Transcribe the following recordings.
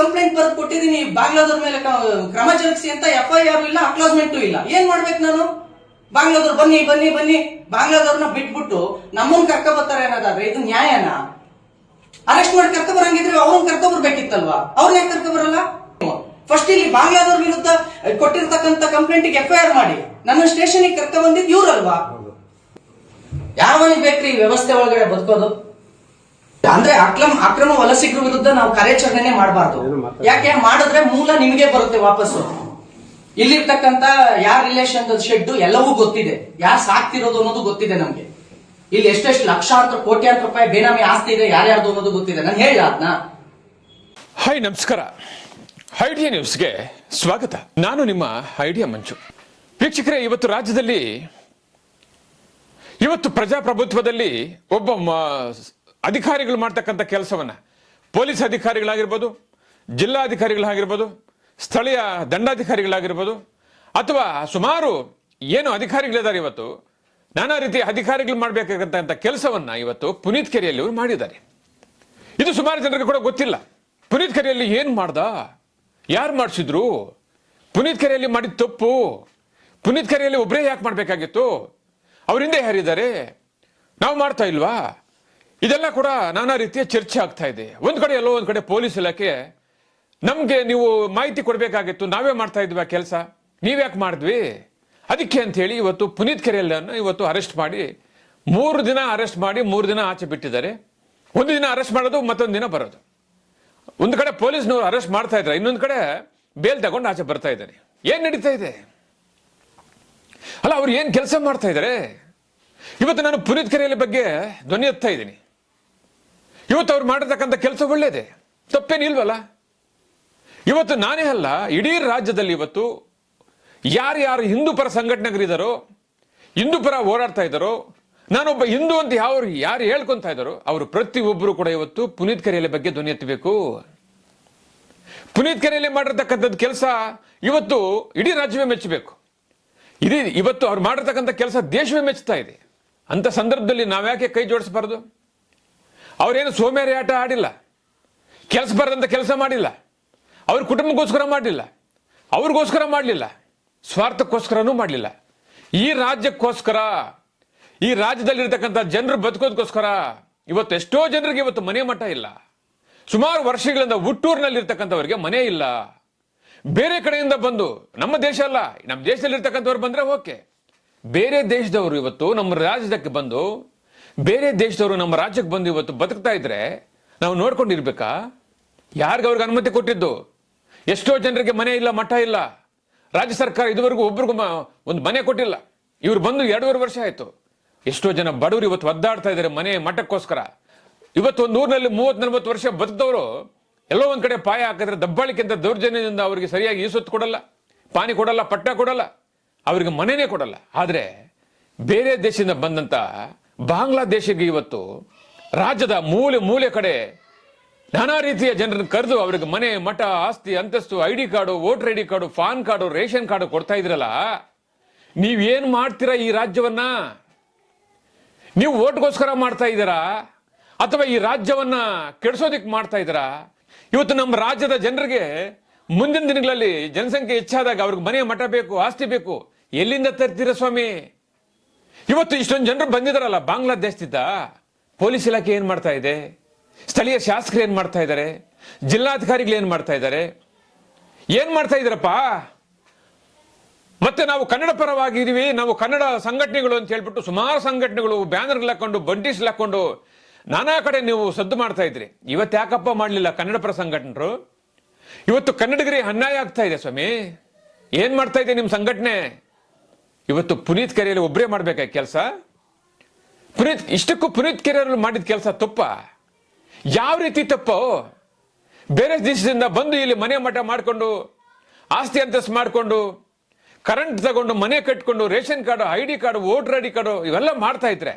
Complaint ಬರೆದು ಕೊಟ್ಟಿದ್ದೀನಿ, ಬಾಂಗ್ಲಾದವ್ರ ಮೇಲೆ ಕ್ರಮ ಜರುಗಿಸಿ ಅಂತ ಎಫ್ ಐ ಆರ್ ಇಲ್ಲ ಅಕ್ಲೋಸ್ಮೆಂಟು ಇಲ್ಲ. ಏನ್ ಮಾಡ್ಬೇಕು ನಾನು? ಬಾಂಗ್ಲಾದವ್ರು ಬನ್ನಿ ಬನ್ನಿ ಬನ್ನಿ. ಬಾಂಗ್ಲಾದವ್ರನ್ನ ಬಿಟ್ಬಿಟ್ಟು ನಮ್ಮನ್ನ ಕರ್ಕ ಬರ್ತಾರೆ ಅನ್ನೋದಾದ್ರೆ ಇದು ನ್ಯಾಯನ? ಅರೆಸ್ಟ್ ಮಾಡಿ ಕರ್ಕ ಬರಂಗಿದ್ರೆ ಅವ್ರನ್ನ ಕರ್ಕ ಬರ್ಬೇಕಿತ್ತಲ್ವಾ? ಅವ್ರನ್ನ ಯಾಕೆ ಕರ್ಕ ಬರಲ್ಲ? ಫಸ್ಟ್ ಇಲ್ಲಿ ಬಾಂಗ್ಲಾದವ್ರ ವಿರುದ್ಧ ಕೊಟ್ಟಿರ್ತಕ್ಕಂತ ಕಂಪ್ಲೇಂಟ್ಗೆ ಎಫ್ ಐ ಆರ್ ಮಾಡಿ. ನನ್ನ ಸ್ಟೇಷನ್ಗೆ ಕರ್ಕ ಬಂದಿದ್ದು ಇವ್ರಲ್ವಾ? ಮನೆಗೆ ಬೇಕ್ರಿ ವ್ಯವಸ್ಥೆ ಒಳಗಡೆ ಬದುಕೋದು? ಅಂದ್ರೆ ಅಕ್ರಮ ಅಕ್ರಮ ವಲಸಿಗರ ವಿರುದ್ಧ ನಾವು ಕಾರ್ಯಾಚರಣೆನೆ ಮಾಡಬಾರ್ದು. ಯಾಕೆ ಮಾಡಿದ್ರೆ ಮೂಲ ನಿಮಗೆ ಬರುತ್ತೆ ವಾಪಸ್ಸು. ಇಲ್ಲಿರ್ತಕ್ಕಂತ ಯಾರ ರಿಲೇಷನ್ ಶೆಡ್ ಎಲ್ಲವೂ ಗೊತ್ತಿದೆ. ಯಾರು ಸಾಕ್ತಿರೋದು ಅನ್ನೋದು ಗೊತ್ತಿದೆ ನಮ್ಗೆ. ಇಲ್ಲಿ ಎಷ್ಟೆಷ್ಟು ಲಕ್ಷಾಂತರ ಕೋಟ್ಯಾಂತರ ರೂಪಾಯಿ ಬೇನಾಮಿ ಆಸ್ತಿ ಇದೆ ಯಾರ್ಯಾರ್ದು ಅನ್ನೋದು ಗೊತ್ತಿದೆ. ನಾನು ಹೇಳ ಅದನ್ನ ಹೈ ನಮಸ್ಕಾರ. ಐಡಿಯಾ ನ್ಯೂಸ್ಗೆ ಸ್ವಾಗತ. ನಾನು ನಿಮ್ಮ ಐಡಿಯಾ ಮಂಜು. ವೀಕ್ಷಕರೇ ಇವತ್ತು ರಾಜ್ಯದಲ್ಲಿ ಇವತ್ತು ಪ್ರಜಾಪ್ರಭುತ್ವದಲ್ಲಿ ಒಬ್ಬ ಅಧಿಕಾರಿಗಳು ಮಾಡ್ತಕ್ಕಂಥ ಕೆಲಸವನ್ನ. ಪೊಲೀಸ್ ಅಧಿಕಾರಿಗಳಾಗಿರ್ಬೋದು, ಜಿಲ್ಲಾಧಿಕಾರಿಗಳಾಗಿರ್ಬೋದು, ಸ್ಥಳೀಯ ದಂಡಾಧಿಕಾರಿಗಳಾಗಿರ್ಬೋದು, ಅಥವಾ ಸುಮಾರು ಏನು ಅಧಿಕಾರಿಗಳಿದ್ದಾರೆ ಇವತ್ತು, ನಾನಾ ರೀತಿಯ ಅಧಿಕಾರಿಗಳು ಮಾಡಬೇಕಾದಂಥ ಕೆಲಸವನ್ನ ಇವತ್ತು ಪುನೀತ್ ಕೆರೆಯಲ್ಲಿ ಅವರು ಮಾಡಿದ್ದಾರೆ. ಇದು ಸುಮಾರು ಜನರಿಗೆ ಕೂಡ ಗೊತ್ತಿಲ್ಲ. ಪುನೀತ್ ಕೆರೆಯಲ್ಲಿ ಏನು ಮಾಡ್ದ? ಯಾರು ಮಾಡಿಸಿದ್ರು? ಪುನೀತ್ ಕೆರೆಯಲ್ಲಿ ಮಾಡಿದ ತಪ್ಪು. ಪುನೀತ್ ಕೆರೆಯಲ್ಲಿ ಒಬ್ಬರೇ ಯಾಕೆ ಮಾಡಬೇಕಾಗಿತ್ತು? ಅವರಿಂದ ಯಾರಿದ್ದಾರೆ? ನಾವು ಮಾಡ್ತಾ ಇಲ್ವಾ? ಇದೆಲ್ಲ ಕೂಡ ನಾನಾ ರೀತಿಯ ಚರ್ಚೆ ಆಗ್ತಾ ಇದೆ. ಒಂದ್ ಕಡೆ ಎಲ್ಲೋ ಒಂದ್ ಕಡೆ ಪೊಲೀಸ್ ಇಲಾಖೆ, ನಮ್ಗೆ ನೀವು ಮಾಹಿತಿ ಕೊಡಬೇಕಾಗಿತ್ತು, ನಾವೇ ಮಾಡ್ತಾ ಇದ್ವಿ ಆ ಕೆಲಸ? ನೀವ್ಯಾಕೆ ಮಾಡಿದ್ವಿ? ಅದಕ್ಕೆ ಅಂತ ಹೇಳಿ ಇವತ್ತು ಪುನೀತ್ ಕೆರೆಯಲ್ಲನ್ನು ಇವತ್ತು ಅರೆಸ್ಟ್ ಮಾಡಿ, ಮೂರು ದಿನ ಅರೆಸ್ಟ್ ಮಾಡಿ, ಮೂರು ದಿನ ಆಚೆ ಬಿಟ್ಟಿದ್ದಾರೆ. ಒಂದು ದಿನ ಅರೆಸ್ಟ್ ಮಾಡೋದು, ಮತ್ತೊಂದು ದಿನ ಬರೋದು. ಒಂದು ಕಡೆ ಪೊಲೀಸ್ನವರು ಅರೆಸ್ಟ್ ಮಾಡ್ತಾ ಇದ್ದಾರೆ, ಇನ್ನೊಂದು ಕಡೆ ಬೇಲ್ ತಗೊಂಡು ಆಚೆ ಬರ್ತಾ ಇದ್ದಾರೆ. ಏನ್ ನಡೀತಾ ಇದೆ? ಅಲ್ಲ, ಅವ್ರು ಏನ್ ಕೆಲಸ ಮಾಡ್ತಾ ಇದ್ದಾರೆ? ಇವತ್ತು ನಾನು ಪುನೀತ್ ಕೆರೆಯಲ್ಲಿ ಬಗ್ಗೆ ಧ್ವನಿ ಎತ್ತಾ ಇದ್ದೀನಿ. ಇವತ್ತು ಅವ್ರು ಮಾಡಿರ್ತಕ್ಕಂಥ ಕೆಲಸ ಒಳ್ಳೇದೆ. ತಪ್ಪೇನಿಲ್ವಲ್ಲ? ಇವತ್ತು ನಾನೇ ಅಲ್ಲ, ಇಡೀ ರಾಜ್ಯದಲ್ಲಿ ಇವತ್ತು ಯಾರ್ಯಾರು ಹಿಂದೂ ಪರ ಸಂಘಟನೆಗಳಿದ್ದಾರೋ ಹಿಂದೂ ಪರ ಓಡಾಡ್ತಾ ಇದ್ದಾರೋ, ನಾನೊಬ್ಬ ಹಿಂದೂ ಅಂತ ಯಾವ ಯಾರು ಹೇಳ್ಕೊಂತ ಇದ್ದಾರೋ, ಅವರು ಪ್ರತಿಯೊಬ್ಬರು ಕೂಡ ಇವತ್ತು ಪುನೀತ್ ಕೆರೆಯಲ್ಲಿ ಬಗ್ಗೆ ಧ್ವನಿ ಎತ್ತಬೇಕು. ಪುನೀತ್ ಕೆರೆಯಲ್ಲಿ ಮಾಡಿರ್ತಕ್ಕಂಥದ್ದು ಕೆಲಸ ಇವತ್ತು ಇಡೀ ರಾಜ್ಯವೇ ಮೆಚ್ಚಬೇಕು. ಇಡೀ, ಇವತ್ತು ಅವ್ರು ಮಾಡಿರ್ತಕ್ಕಂಥ ಕೆಲಸ ದೇಶವೇ ಮೆಚ್ಚುತ್ತಾ ಇದೆ. ಅಂತ ಸಂದರ್ಭದಲ್ಲಿ ನಾವ್ಯಾಕೆ ಕೈ ಜೋಡಿಸಬಾರ್ದು? ಅವರೇನು ಸೋಮೇರಿ ಆಟ ಆಡಿಲ್ಲ. ಕೆಲಸ ಬರದಂತ ಕೆಲಸ ಮಾಡಿಲ್ಲ. ಅವ್ರ ಕುಟುಂಬಕ್ಕೋಸ್ಕರ ಮಾಡಲಿಲ್ಲ ಅವ್ರಿಗೋಸ್ಕರ ಮಾಡಲಿಲ್ಲ. ಸ್ವಾರ್ಥಕ್ಕೋಸ್ಕರನೂ ಮಾಡಲಿಲ್ಲ. ಈ ರಾಜ್ಯಕ್ಕೋಸ್ಕರ, ಈ ರಾಜ್ಯದಲ್ಲಿರ್ತಕ್ಕಂಥ ಜನರು ಬದುಕೋದಕ್ಕೋಸ್ಕರ ಇವತ್ತು ಎಷ್ಟೋ ಜನರಿಗೆ ಇವತ್ತು ಮನೆ ಮಠ ಇಲ್ಲ. ಸುಮಾರು ವರ್ಷಗಳಿಂದ ಹುಟ್ಟೂರಿನಲ್ಲಿರ್ತಕ್ಕಂಥವ್ರಿಗೆ ಮನೆ ಇಲ್ಲ. ಬೇರೆ ಕಡೆಯಿಂದ ಬಂದು, ನಮ್ಮ ದೇಶ ಅಲ್ಲ, ನಮ್ಮ ದೇಶದಲ್ಲಿರ್ತಕ್ಕಂಥವ್ರು ಬಂದರೆ ಓಕೆ. ಬೇರೆ ದೇಶದವರು ಇವತ್ತು ನಮ್ಮ ರಾಜ್ಯಕ್ಕೆ ಬಂದು ಬೇರೆ ದೇಶದವರು ನಮ್ಮ ರಾಜ್ಯಕ್ಕೆ ಬಂದು ಇವತ್ತು ಬದುಕ್ತಾ ಇದ್ರೆ ನಾವು ನೋಡ್ಕೊಂಡಿರ್ಬೇಕಾ? ಯಾರಿಗೆ ಅವ್ರಿಗೆ ಅನುಮತಿ ಕೊಟ್ಟಿದ್ದು? ಎಷ್ಟೋ ಜನರಿಗೆ ಮನೆ ಇಲ್ಲ, ಮಠ ಇಲ್ಲ. ರಾಜ್ಯ ಸರ್ಕಾರ ಇದುವರೆಗೂ ಒಬ್ರಿಗೂ ಒಂದು ಮನೆ ಕೊಟ್ಟಿಲ್ಲ. ಇವ್ರು ಬಂದು ಎರಡೂವರೆ ವರ್ಷ ಆಯ್ತು. ಎಷ್ಟೋ ಜನ ಬಡವರು ಇವತ್ತು ಒದ್ದಾಡ್ತಾ ಇದ್ದಾರೆ ಮನೆ ಮಠಕ್ಕೋಸ್ಕರ. ಇವತ್ತು ಒಂದು ಊರಿನಲ್ಲಿ ಮೂವತ್ತು ನಲ್ವತ್ತು ವರ್ಷ ಬದುಕಿದವರು ಎಲ್ಲೋ ಒಂದು ಕಡೆ ಪಾಯ ಹಾಕಿದ್ರೆ ದಬ್ಬಾಳಿಕೆಂತ ದೌರ್ಜನ್ಯದಿಂದ ಅವರಿಗೆ ಸರಿಯಾಗಿ ಈಸೊತ್ತು ಕೊಡಲ್ಲ. ಪಾನಿ ಕೊಡಲ್ಲ ಪಟ್ಟ ಕೊಡಲ್ಲ. ಅವರಿಗೆ ಮನೆನೇ ಕೊಡಲ್ಲ. ಆದರೆ ಬೇರೆ ದೇಶದಿಂದ ಬಂದಂತ ಬಾಂಗ್ಲಾದೇಶಕ್ಕೆ ಇವತ್ತು ರಾಜ್ಯದ ಮೂಲೆ ಮೂಲೆ ಕಡೆ ನಾನಾ ರೀತಿಯ ಜನರನ್ನು ಕರೆದು ಅವರಿಗೆ ಮನೆ, ಮಠ, ಆಸ್ತಿ, ಅಂತಸ್ತು, I D card, voter I D card phone card, ration card ಕೊಡ್ತಾ ಇದ್ರಲ್ಲ ನೀವೇನ್ ಮಾಡ್ತೀರಾ ಈ ರಾಜ್ಯವನ್ನ? ನೀವು ಓಟ್ಗೋಸ್ಕರ ಮಾಡ್ತಾ ಇದ್ದೀರಾ? ಅಥವಾ ಈ ರಾಜ್ಯವನ್ನ ಕೆಡಿಸೋದಿಕ್ ಮಾಡ್ತಾ ಇದ್ದೀರಾ? ಇವತ್ತು ನಮ್ಮ ರಾಜ್ಯದ ಜನರಿಗೆ ಮುಂದಿನ ದಿನಗಳಲ್ಲಿ ಜನಸಂಖ್ಯೆ ಹೆಚ್ಚಾದಾಗ ಅವ್ರಿಗೆ ಮನೆ, ಮಠ ಬೇಕು, ಆಸ್ತಿ ಬೇಕು. ಎಲ್ಲಿಂದ ತರ್ತೀರ ಸ್ವಾಮಿ? ಇವತ್ತು ಇಷ್ಟೊಂದು ಜನರು ಬಂದಿದ್ದಾರಲ್ಲ ಬಾಂಗ್ಲಾದೇಶದಿಂದ. ಪೊಲೀಸ್ ಇಲಾಖೆ ಏನು ಮಾಡ್ತಾ ಇದೆ? ಸ್ಥಳೀಯ ಶಾಸಕರು ಏನು ಮಾಡ್ತಾ ಇದ್ದಾರೆ ಜಿಲ್ಲಾಧಿಕಾರಿಗಳು ಏನು ಮಾಡ್ತಾ ಇದ್ದಾರೆ ಏನು ಮಾಡ್ತಾ ಇದ್ದೀರಪ್ಪ ಮತ್ತೆ ನಾವು ಕನ್ನಡ ಪರವಾಗಿದ್ದೀವಿ ನಾವು ಕನ್ನಡ ಸಂಘಟನೆಗಳು ಅಂತ ಹೇಳ್ಬಿಟ್ಟು ಸುಮಾರು ಸಂಘಟನೆಗಳು ಬ್ಯಾನರ್ಗಳು ಹಾಕೊಂಡು ಬಂಟೀಸ್ ಹಾಕೊಂಡು ನಾನಾ ಕಡೆ ನೀವು ಸದ್ದು ಮಾಡ್ತಾ ಇದ್ರಿ. ಇವತ್ತು ಯಾಕಪ್ಪ ಮಾಡಲಿಲ್ಲ ಕನ್ನಡ ಪರ ಸಂಘಟನರು? ಇವತ್ತು ಕನ್ನಡಿಗರಿಗೆ ಅನ್ಯಾಯ ಆಗ್ತಾ ಇದೆ ಸ್ವಾಮಿ. ಏನು ಮಾಡ್ತಾ ಇದೆ ನಿಮ್ಮ ಸಂಘಟನೆ? ಇವತ್ತು ಪುನೀತ್ ಕೆರೆಯಲ್ಲಿ ಒಬ್ಬರೇ ಮಾಡಬೇಕಾ ಕೆಲಸ? ಪುನೀತ್, ಇಷ್ಟಕ್ಕೂ ಪುನೀತ್ ಕೆರೆಯಲ್ಲಿ ಮಾಡಿದ ಕೆಲಸ ತಪ್ಪ. ಯಾವ ರೀತಿ ತಪ್ಪು? ಬೇರೆ ದೇಶದಿಂದ ಬಂದು ಇಲ್ಲಿ ಮನೆ ಮಠ ಮಾಡಿಕೊಂಡು, ಆಸ್ತಿ ಅಂತಸ್ತು ಮಾಡಿಕೊಂಡು ಕರೆಂಟ್ ತಗೊಂಡು ಮನೆ ಕಟ್ಕೊಂಡು, ration card I D card voter I D card, ಇವೆಲ್ಲ ಮಾಡ್ತಾ ಇದ್ರೆ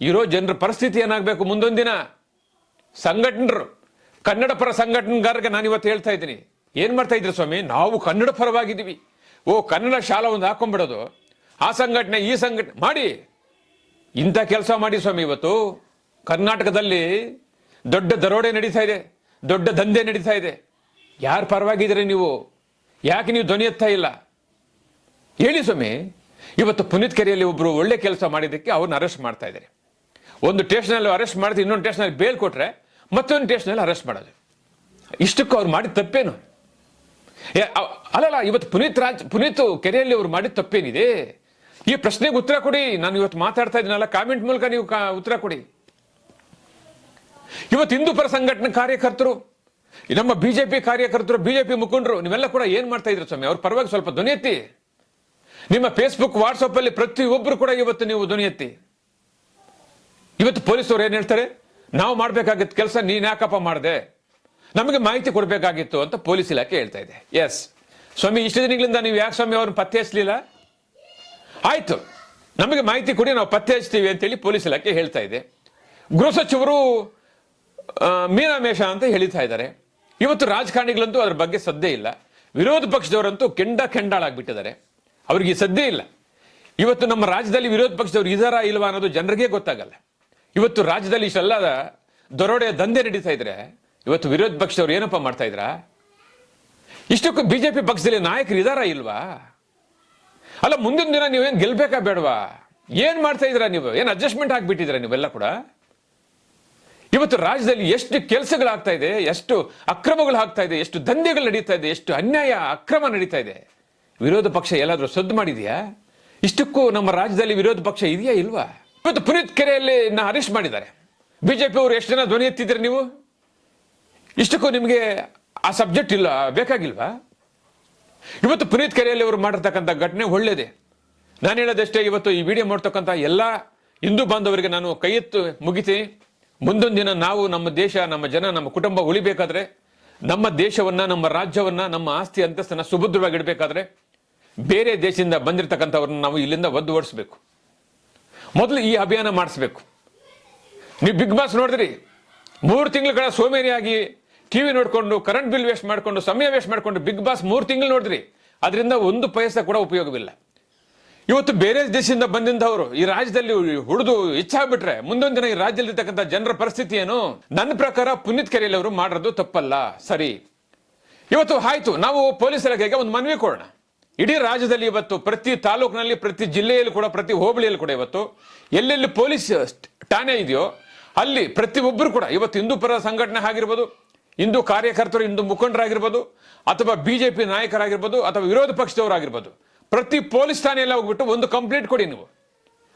ಇರೋ ಜನರ ಪರಿಸ್ಥಿತಿ ಏನಾಗಬೇಕು ಮುಂದೊಂದು ದಿನ ಸಂಘಟನರು, ಕನ್ನಡ ಪರ ಸಂಘಟನೆಗಾರರಿಗೆ ನಾನು ಇವತ್ತು ಹೇಳ್ತಾ ಇದ್ದೀನಿ. ಏನು ಮಾಡ್ತಾ ಇದ್ರಿ ಸ್ವಾಮಿ? ನಾವು ಕನ್ನಡ ಪರವಾಗಿದ್ದೀವಿ. ಓ, ಕನ್ನಡ ಶಾಲಾ ಒಂದು ಹಾಕೊಂಡ್ಬಿಡೋದು ಆ ಸಂಘಟನೆ, ಈ ಸಂಘಟನೆ, ಮಾಡಿ. ಇಂಥ ಕೆಲಸ ಮಾಡಿ ಸ್ವಾಮಿ, ಇವತ್ತು ಕರ್ನಾಟಕದಲ್ಲಿ ದೊಡ್ಡ ದರೋಡೆ ನಡೀತಾ ಇದೆ, ದೊಡ್ಡ ದಂಧೆ ನಡೀತಾ ಇದೆ. ಯಾರು ಪರವಾಗಿದ್ದೀರಿ ನೀವು? ಯಾಕೆ ನೀವು ಧ್ವನಿ ಎತ್ತಾ ಇಲ್ಲ? ಹೇಳಿ ಸ್ವಾಮಿ. ಇವತ್ತು ಪುನೀತ್ ಕೆರೆಯಲ್ಲಿ ಒಬ್ಬರು ಒಳ್ಳೆ ಕೆಲಸ ಮಾಡಿದ್ದಕ್ಕೆ ಅವ್ರನ್ನ ಅರೆಸ್ಟ್ ಮಾಡ್ತಾ ಇದ್ದಾರೆ. ಒಂದು ಸ್ಟೇಷನಲ್ಲಿ ಅರೆಸ್ಟ್ ಮಾಡಿದ್ರೆ ಇನ್ನೊಂದು ಸ್ಟೇಷನಲ್ಲಿ ಬೇಲ್ ಕೊಟ್ಟರೆ ಮತ್ತೊಂದು ಸ್ಟೇಷನಲ್ಲಿ ಅರೆಸ್ಟ್ ಮಾಡೋದು. ಇಷ್ಟಕ್ಕೂ ಅವ್ರು ಮಾಡಿದ ತಪ್ಪೇನು? ಅಲ್ಲಲ್ಲ, ಇವತ್ತು ಪುನೀತ್ ರಾಜ್, ಪುನೀತ್ ಕೆರೆಯಲ್ಲಿ ಅವ್ರು ಮಾಡಿದ ತಪ್ಪೇನಿದೆ? ಈ ಪ್ರಶ್ನೆಗೆ ಉತ್ತರ ಕೊಡಿ. ನಾನು ಇವತ್ತು ಮಾತಾಡ್ತಾ ಇದ್ದೀನಲ್ಲ ಕಾಮೆಂಟ್ ಮೂಲಕ ನೀವು ಉತ್ತರ ಕೊಡಿ. ಇವತ್ತು ಹಿಂದೂ ಪರ ಸಂಘಟನೆ ಕಾರ್ಯಕರ್ತರು, ನಮ್ಮ ಬಿಜೆಪಿ ಕಾರ್ಯಕರ್ತರು, ಬಿಜೆಪಿ ಮುಖಂಡರು, ನೀವೆಲ್ಲ ಕೂಡ ಏನ್ ಮಾಡ್ತಾ ಇದ್ರು ಸ್ವಾಮಿ? ಅವ್ರ ಪರವಾಗಿ ಸ್ವಲ್ಪ ಧ್ವನಿ ಎತ್ತಿ. ನಿಮ್ಮ ಫೇಸ್ಬುಕ್ ವಾಟ್ಸಪ್ ಅಲ್ಲಿ ಪ್ರತಿಯೊಬ್ಬರು ಕೂಡ ಇವತ್ತು ನೀವು ಧ್ವನಿ ಎತ್ತಿ. ಇವತ್ತು ಪೊಲೀಸರು ಏನ್ ಹೇಳ್ತಾರೆ? ನಾವು ಮಾಡ್ಬೇಕಾಗಿತ್ತು ಕೆಲಸ ನೀನ್ ಯಾಕಪ್ಪ ಮಾಡಿದೆ? ನಮಗೆ ಮಾಹಿತಿ ಕೊಡಬೇಕಾಗಿತ್ತು ಅಂತ ಪೊಲೀಸ್ ಇಲಾಖೆ ಹೇಳ್ತಾ ಇದೆ. ಎಸ್ ಸ್ವಾಮಿ, ಇಷ್ಟು ದಿನಗಳಿಂದ ನೀವು ಯಾಕೆ ಸ್ವಾಮಿ ಅವ್ರನ್ನ ಪತ್ತೆ ಹಚ್ಚಲಿಲ್ಲ ಆಯ್ತು. ನಮಗೆ ಮಾಹಿತಿ ಕೊಡಿ, ನಾವು ಪತ್ತೆ ಹಚ್ತೀವಿ ಅಂತೇಳಿ ಪೊಲೀಸ್ ಇಲಾಖೆ ಹೇಳ್ತಾ ಇದೆ. ಗೃಹ ಸಚಿವರು ಮೀನಾಮೇಷ ಅಂತ ಹೇಳ್ತಾ ಇದ್ದಾರೆ. ಇವತ್ತು ರಾಜಕಾರಣಿಗಳಂತೂ ಅದ್ರ ಬಗ್ಗೆ ಸದ್ದೇ ಇಲ್ಲ. ವಿರೋಧ ಪಕ್ಷದವರಂತೂ ಕೆಂಡ ಕೆಂಡಾಳಾಗ್ಬಿಟ್ಟಿದ್ದಾರೆ ಅವ್ರಿಗೆ ಸದ್ದೇ ಇಲ್ಲ. ಇವತ್ತು ನಮ್ಮ ರಾಜ್ಯದಲ್ಲಿ ವಿರೋಧ ಪಕ್ಷದವ್ರು ಇದಾರಾ ಇಲ್ವಾ ಅನ್ನೋದು ಜನರಿಗೆ ಗೊತ್ತಾಗಲ್ಲ. ಇವತ್ತು ರಾಜ್ಯದಲ್ಲಿ ಇಷ್ಟೆಲ್ಲ ದರೋಡೆ ದಂಧೆ ನಡೀತಾ ಇದ್ರೆ, ಇವತ್ತು ವಿರೋಧ ಪಕ್ಷದವ್ರು ಏನಪ್ಪ ಮಾಡ್ತಾ ಇದ್ರಾ? ಇಷ್ಟಕ್ಕೂ ಬಿಜೆಪಿ ಪಕ್ಷದಲ್ಲಿ ನಾಯಕರು ಇದಾರಾ ಇಲ್ವಾ? ಅಲ್ಲ, ಮುಂದಿನ ದಿನ ನೀವೇನ್ ಗೆಲ್ಬೇಕಾ ಬೇಡವಾ? ಏನು ಮಾಡ್ತಾ ಇದ್ದೀರಾ ನೀವು? ಏನು ಅಡ್ಜಸ್ಟ್ಮೆಂಟ್ ಆಗ್ಬಿಟ್ಟಿದ್ದೀರಾ ನೀವೆಲ್ಲ ಕೂಡ? ಇವತ್ತು ರಾಜ್ಯದಲ್ಲಿ ಎಷ್ಟು ಕೆಲಸಗಳಾಗ್ತಾ ಇದೆ, ಎಷ್ಟು ಅಕ್ರಮಗಳು ಆಗ್ತಾ ಇದೆ, ಎಷ್ಟು ದಂಧೆಗಳು ನಡೀತಾ ಇದೆ, ಎಷ್ಟು ಅನ್ಯಾಯ, ಅಕ್ರಮ ನಡೀತಾ ಇದೆ. ವಿರೋಧ ಪಕ್ಷ ಎಲ್ಲಾದರೂ ಸದ್ದು ಮಾಡಿದೆಯಾ? ಇಷ್ಟಕ್ಕೂ ನಮ್ಮ ರಾಜ್ಯದಲ್ಲಿ ವಿರೋಧ ಪಕ್ಷ ಇದೆಯಾ ಇಲ್ವಾ? ಇವತ್ತು ಪುನೀತ್ ಕೆರೆಯಲ್ಲಿ ನಾ ಅರೆಸ್ಟ್ ಮಾಡಿದ್ದಾರೆ. ಬಿಜೆಪಿ ಅವರು ಎಷ್ಟು ಜನ ಧ್ವನಿ ಎತ್ತಿದ್ರಿ ನೀವು? ಇಷ್ಟಕ್ಕೂ ನಿಮಗೆ ಆ ಸಬ್ಜೆಕ್ಟ್ ಇಲ್ಲ, ಬೇಕಾಗಿಲ್ವಾ? ಇವತ್ತು ಪುನೀತ್ ಕೆರೆಯಲ್ಲಿ ಅವರು ಮಾಡಿರ್ತಕ್ಕಂಥ ಘಟನೆ ಒಳ್ಳೇದೆ. ನಾನು ಹೇಳೋದಷ್ಟೇ, ಇವತ್ತು ಈ ವಿಡಿಯೋ ಮಾಡ್ತಕ್ಕಂಥ ಎಲ್ಲ ಹಿಂದೂ ಬಾಂಧವರಿಗೆ ನಾನು ಕೈ ಎತ್ತು ಮುಗಿತೀನಿ. ಮುಂದೊಂದು ದಿನ ನಾವು ನಮ್ಮ ದೇಶ, ನಮ್ಮ ಜನ, ನಮ್ಮ ಕುಟುಂಬ ಉಳಿಬೇಕಾದ್ರೆ, ನಮ್ಮ ದೇಶವನ್ನ, ನಮ್ಮ ರಾಜ್ಯವನ್ನ, ನಮ್ಮ ಆಸ್ತಿ ಅಂತಸ್ತನ್ನ ಸುಭದ್ರವಾಗಿ ಇಡಬೇಕಾದ್ರೆ ಬೇರೆ ದೇಶದಿಂದ ಬಂದಿರತಕ್ಕಂಥವ್ರನ್ನ ನಾವು ಇಲ್ಲಿಂದ ಒದ್ದು ಓಡಿಸ್ಬೇಕು ಮೊದಲು ಈ ಅಭಿಯಾನ ಮಾಡಿಸ್ಬೇಕು. ನೀವು ಬಿಗ್ ಬಾಸ್ ನೋಡಿದ್ರಿ? ಮೂರು ತಿಂಗಳ ಸೋಮೇರಿಯಾಗಿ ಟಿವಿ ನೋಡಿಕೊಂಡು ಕರೆಂಟ್ ಬಿಲ್ ವೇಸ್ಟ್ ಮಾಡ್ಕೊಂಡು, ಸಮಯ ವೇಸ್ಟ್ ಮಾಡ್ಕೊಂಡು ಬಿಗ್ ಬಾಸ್ ಮೂರು ತಿಂಗಳು ನೋಡಿದ್ರಿ. ಅದರಿಂದ ಒಂದು ಪೈಸೆ ಕೂಡ ಉಪಯೋಗವಿಲ್ಲ. ಇವತ್ತು ಬೇರೆ ದೇಶದಿಂದ ಬಂದಿಂದವರು ಈ ರಾಜ್ಯದಲ್ಲಿ ಹುಡುದು ಹೆಚ್ಚಾಗ್ಬಿಟ್ರೆ ಮುಂದೊಂದು ದಿನ ಈ ರಾಜ್ಯದಲ್ಲಿ ಇರ್ತಕ್ಕಂಥ ಜನರ ಪರಿಸ್ಥಿತಿ ಏನು? ನನ್ನ ಪ್ರಕಾರ ಪುನೀತ್ ಕೆರೆಯಲ್ಲಿ ಅವರು ಮಾಡೋದು ತಪ್ಪಲ್ಲ. ಸರಿ. ಇವತ್ತು ಆಯ್ತು. ನಾವು ಪೊಲೀಸ್ ಇಲಾಖೆಗೆ ಒಂದು ಮನವಿ ಕೊಡೋಣ. ಇಡೀ ರಾಜ್ಯದಲ್ಲಿ ಇವತ್ತು ಪ್ರತಿ ತಾಲೂಕಿನಲ್ಲಿ, ಪ್ರತಿ ಜಿಲ್ಲೆಯಲ್ಲಿ ಕೂಡ, ಪ್ರತಿ ಹೋಬಳಿಯಲ್ಲಿ ಕೂಡ ಇವತ್ತು ಎಲ್ಲೆಲ್ಲಿ ಪೊಲೀಸ್ ಠಾಣೆ ಇದೆಯೋ, ಅಲ್ಲಿ ಪ್ರತಿಯೊಬ್ಬರು ಕೂಡ, ಇವತ್ತು ಹಿಂದೂ ಪರ ಸಂಘಟನೆ ಆಗಿರ್ಬೋದು ಹಿಂದೂ ಕಾರ್ಯಕರ್ತರು, ಹಿಂದೂ ಮುಖಂಡರಾಗಿರ್ಬೋದು, ಅಥವಾ ಬಿ ಜೆ ಪಿ ನಾಯಕರಾಗಿರ್ಬೋದು, ಅಥವಾ ವಿರೋಧ ಪಕ್ಷದವರಾಗಿರ್ಬೋದು, ಪ್ರತಿ ಪೊಲೀಸ್ ಠಾಣೆಯಲ್ಲಿ ಹೋಗ್ಬಿಟ್ಟು ಒಂದು ಕಂಪ್ಲೇಂಟ್ ಕೊಡಿ ನೀವು.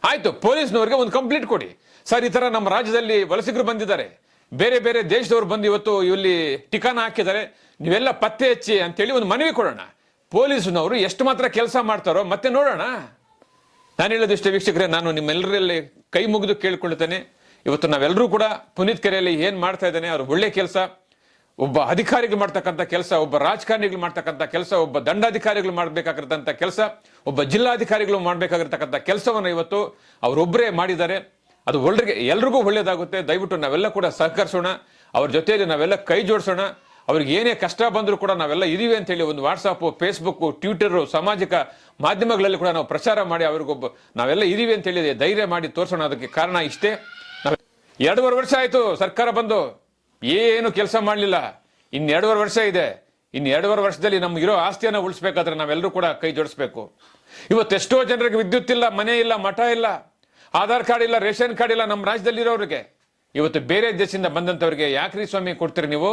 ಆಯಿತು, ಪೊಲೀಸ್ನವ್ರಿಗೆ ಒಂದು ಕಂಪ್ಲೇಂಟ್ ಕೊಡಿ. ಸರ್, ಈ ಥರ ನಮ್ಮ ರಾಜ್ಯದಲ್ಲಿ ವಲಸಿಗರು ಬಂದಿದ್ದಾರೆ. ಬೇರೆ ಬೇರೆ ದೇಶದವರು ಬಂದು ಇವತ್ತು ಇಲ್ಲಿ ಟಿಕಾನ ಹಾಕಿದ್ದಾರೆ. ನೀವೆಲ್ಲ ಪತ್ತೆ ಹಚ್ಚಿ ಅಂತೇಳಿ ಒಂದು ಮನವಿ ಕೊಡೋಣ. ಪೊಲೀಸ್ನವರು ಎಷ್ಟು ಮಾತ್ರ ಕೆಲಸ ಮಾಡ್ತಾರೋ ಮತ್ತೆ ನೋಡೋಣ. ನಾನು ಹೇಳೋದಿಷ್ಟೇ ವೀಕ್ಷಕರೇ, ನಾನು ನಿಮ್ಮೆಲ್ಲರಲ್ಲಿ ಕೈ ಮುಗಿದು ಕೇಳ್ಕೊಳ್ತೇನೆ ಇವತ್ತು ನಾವೆಲ್ಲರೂ ಕೂಡ ಪುನೀತ್ ಕೆರೆಯಲ್ಲಿ ಏನು ಮಾಡ್ತಾ ಇದ್ದಾನೆ, ಅವ್ರು ಒಳ್ಳೆ ಕೆಲಸ. ಒಬ್ಬ ಅಧಿಕಾರಿಗಳು ಮಾಡ್ತಕ್ಕಂಥ ಕೆಲಸ, ಒಬ್ಬ ರಾಜಕಾರಣಿಗಳು ಮಾಡ್ತಕ್ಕಂಥ ಕೆಲಸ, ಒಬ್ಬ ದಂಡಾಧಿಕಾರಿಗಳು ಮಾಡಬೇಕಾಗಿರ್ತಕ್ಕಂಥ ಕೆಲಸ, ಒಬ್ಬ ಜಿಲ್ಲಾಧಿಕಾರಿಗಳು ಮಾಡಬೇಕಾಗಿರ್ತಕ್ಕಂಥ ಕೆಲಸವನ್ನು ಇವತ್ತು ಅವರೊಬ್ಬರೇ ಮಾಡಿದ್ದಾರೆ. ಅದು ಒಳ್ಳೆಗೆ, ಎಲ್ರಿಗೂ ಒಳ್ಳೇದಾಗುತ್ತೆ ದಯವಿಟ್ಟು ನಾವೆಲ್ಲ ಕೂಡ ಸಹಕರಿಸೋಣ. ಅವ್ರ ಜೊತೆಯಲ್ಲಿ ನಾವೆಲ್ಲ ಕೈ ಜೋಡಿಸೋಣ. ಅವ್ರಿಗೆ ಏನೇ ಕಷ್ಟ ಬಂದರೂ ಕೂಡ ನಾವೆಲ್ಲ ಇದೀವಿ ಅಂತೇಳಿ ಒಂದು ವಾಟ್ಸಪ್ ಫೇಸ್ಬುಕ್ ಟ್ವಿಟರ್ ಸಾಮಾಜಿಕ ಮಾಧ್ಯಮಗಳಲ್ಲಿ ಕೂಡ ನಾವು ಪ್ರಚಾರ ಮಾಡಿ ಅವ್ರಿಗೊಬ್ಬ, ನಾವೆಲ್ಲ ಇದೀವಿ ಅಂತೇಳಿ ಧೈರ್ಯ ಮಾಡಿ ತೋರಿಸೋಣ. ಅದಕ್ಕೆ ಕಾರಣ ಇಷ್ಟೇ. ಎರಡು ಎರಡೂವರೆ ವರ್ಷ ಆಯ್ತು ಸರ್ಕಾರ ಬಂದು. ಏನು ಕೆಲಸ ಮಾಡಲಿಲ್ಲ. ಇನ್ನು ಎರಡೂವರೆ ವರ್ಷ ಇದೆ. ಇನ್ನು ಎರಡೂವರೆ ವರ್ಷದಲ್ಲಿ ನಮ್ಗೆ ಇರೋ ಆಸ್ತಿಯನ್ನು ಉಳಿಸ್ಬೇಕಾದ್ರೆ ನಾವೆಲ್ಲರೂ ಕೂಡ ಕೈ ಜೋಡಿಸ್ಬೇಕು. ಇವತ್ತೆಷ್ಟೋ ಜನರಿಗೆ ವಿದ್ಯುತ್ ಇಲ್ಲ, ಮನೆ ಇಲ್ಲ, ಮಠ ಇಲ್ಲ, ಆಧಾರ್ ಕಾರ್ಡ್ ಇಲ್ಲ, ರೇಷನ್ ಕಾರ್ಡ್ ಇಲ್ಲ ನಮ್ಮ ರಾಜ್ಯದಲ್ಲಿರೋರಿಗೆ. ಇವತ್ತು ಬೇರೆ ದೇಶದಿಂದ ಬಂದಂಥವ್ರಿಗೆ ಯಾಕ್ರಿ ಸ್ವಾಮಿ ಕೊಡ್ತೀರಿ ನೀವು?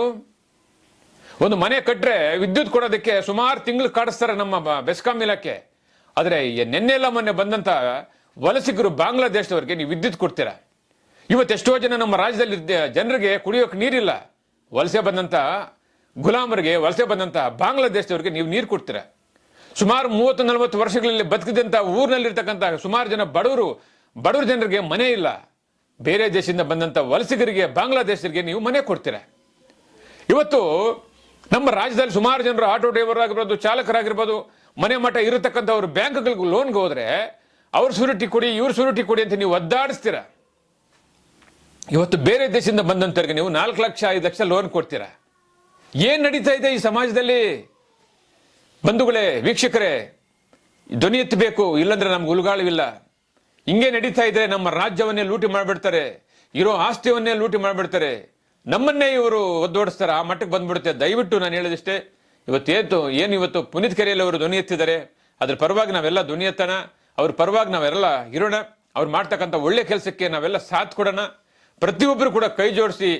ಒಂದು ಮನೆ ಕಟ್ಟರೆ ವಿದ್ಯುತ್ ಕೊಡೋದಕ್ಕೆ ಸುಮಾರು ತಿಂಗಳು ಕಾಡಿಸ್ತಾರೆ ನಮ್ಮ ಬೆಸ್ಕಾಂ ಇಲಾಖೆ. ಆದರೆ ನೆನ್ನೆಲ್ಲ ಮೊನ್ನೆ ಬಂದಂತ ವಲಸಿಗರು ಬಾಂಗ್ಲಾದೇಶದವರಿಗೆ ನೀವು ವಿದ್ಯುತ್ ಕೊಡ್ತೀರಾ? ಇವತ್ತು ಎಷ್ಟೋ ಜನ ನಮ್ಮ ರಾಜ್ಯದಲ್ಲಿ ಜನರಿಗೆ ಕುಡಿಯೋಕೆ ನೀರಿಲ್ಲ. ವಲಸೆ ಬಂದಂಥ ಗುಲಾಮರಿಗೆ, ವಲಸೆ ಬಂದಂಥ ಬಾಂಗ್ಲಾದೇಶದವರಿಗೆ ನೀವು ನೀರು ಕೊಡ್ತೀರಾ? ಸುಮಾರು ಮೂವತ್ತು, ನಲವತ್ತು ವರ್ಷಗಳಲ್ಲಿ ಬದುಕಿದಂಥ ಊರಿನಲ್ಲಿರ್ತಕ್ಕಂಥ ಸುಮಾರು ಜನ ಬಡವರು ಬಡವರು ಜನರಿಗೆ ಮನೆ ಇಲ್ಲ. ಬೇರೆ ದೇಶದಿಂದ ಬಂದಂತ ವಲಸಿಗರಿಗೆ ಬಾಂಗ್ಲಾದೇಶರಿಗೆ ನೀವು ಮನೆ ಕೊಡ್ತೀರಾ? ಇವತ್ತು ನಮ್ಮ ರಾಜ್ಯದಲ್ಲಿ ಸುಮಾರು ಜನರು ಆಟೋ ಡ್ರೈವರ್ ಆಗಿರ್ಬೋದು, ಚಾಲಕರಾಗಿರ್ಬೋದು, ಮನೆ ಮಠ ಇರತಕ್ಕಂಥವ್ರು ಬ್ಯಾಂಕ್ಗಳಿಗೆ ಲೋನ್ಗೆ ಹೋದ್ರೆ, ಅವ್ರ ಸುರುಟಿ ಕೊಡಿ, ಇವ್ರ ಸುರುಟಿ ಕೊಡಿ ಅಂತ ನೀವು ಒದ್ದಾಡಿಸ್ತೀರಾ? ಇವತ್ತು ಬೇರೆ ದೇಶದಿಂದ ಬಂದಂತವ್ರಿಗೆ ನೀವು ನಾಲ್ಕು ಲಕ್ಷ, ಐದು ಲಕ್ಷ ಲೋನ್ ಕೊಡ್ತೀರಾ? ಏನು ನಡೀತಾ ಇದೆ ಈ ಸಮಾಜದಲ್ಲಿ? ಬಂಧುಗಳೇ, ವೀಕ್ಷಕರೇ, ಧ್ವನಿ ಎತ್ತಬೇಕು, ಇಲ್ಲಂದ್ರೆ ನಮ್ಗೆ ಉಲ್ಗಾಳವಿಲ್ಲ ಹಿಂಗೆ ನಡೀತಾ ಇದ್ರೆ ನಮ್ಮ ರಾಜ್ಯವನ್ನೇ ಲೂಟಿ ಮಾಡಿಬಿಡ್ತಾರೆ, ಇರೋ ಆಸ್ತಿಯನ್ನೇ ಲೂಟಿ ಮಾಡಿಬಿಡ್ತಾರೆ. ನಮ್ಮನ್ನೇ ಇವರು ಒದ್ದೋಡಿಸ್ತಾರೆ, ಆ ಮಟ್ಟಕ್ಕೆ ಬಂದ್ಬಿಡುತ್ತೆ. ದಯವಿಟ್ಟು ನಾನು ಹೇಳಿದಷ್ಟೇ ಇವತ್ತೇತು ಏನು ಇವತ್ತು ಪುನೀತ್ ಕೆರೆಯಲ್ಲಿ ಅವರು ಧ್ವನಿ ಎತ್ತಿದ್ದಾರೆ, ಅದ್ರ ಪರವಾಗಿ ನಾವೆಲ್ಲ ಧ್ವನಿ ಎತ್ತೋಣ, ಅವ್ರ ಪರವಾಗಿ ನಾವೆಲ್ಲ ಇರೋಣ, ಅವ್ರು ಮಾಡ್ತಕ್ಕಂಥ ಒಳ್ಳೆ ಕೆಲಸಕ್ಕೆ ನಾವೆಲ್ಲ ಸಾಥ್ ಕೊಡೋಣ. ಪ್ರತಿಯೊಬ್ಬರು ಕೂಡ ಕೈ ಜೋಡಿಸಿ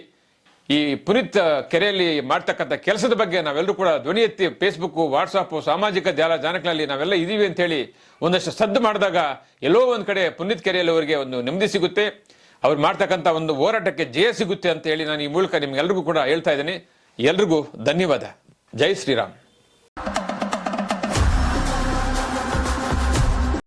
ಈ ಪುನೀತ್ ಕೆರೆಯಲ್ಲಿ ಮಾಡ್ತಕ್ಕಂಥ ಕೆಲಸದ ಬಗ್ಗೆ ನಾವೆಲ್ಲರೂ ಕೂಡ ಧ್ವನಿ ಎತ್ತಿ ಫೇಸ್ಬುಕ್ ವಾಟ್ಸಾಪ್ ಸಾಮಾಜಿಕ ಜಾಲ ಜಾಲಗಳಲ್ಲಿ ನಾವೆಲ್ಲ ಇದೀವಿ ಅಂತ ಹೇಳಿ ಒಂದಷ್ಟು ಸದ್ದು ಮಾಡಿದಾಗ ಎಲ್ಲೋ ಒಂದು ಕಡೆ ಪುನೀತ್ ಕೆರೆಯಲ್ಲಿ ಅವರಿಗೆ ಒಂದು ನೆಮ್ಮದಿ ಸಿಗುತ್ತೆ. ಅವ್ರು ಮಾಡ್ತಕ್ಕಂಥ ಒಂದು ಹೋರಾಟಕ್ಕೆ ಜಯ ಸಿಗುತ್ತೆ ಅಂತ ಹೇಳಿ ನಾನು ಈ ಮೂಲಕ ನಿಮ್ಗೆಲ್ರಿಗೂ ಕೂಡ ಹೇಳ್ತಾ ಇದ್ದೀನಿ. ಎಲ್ರಿಗೂ ಧನ್ಯವಾದ. ಜೈ ಶ್ರೀರಾಮ್.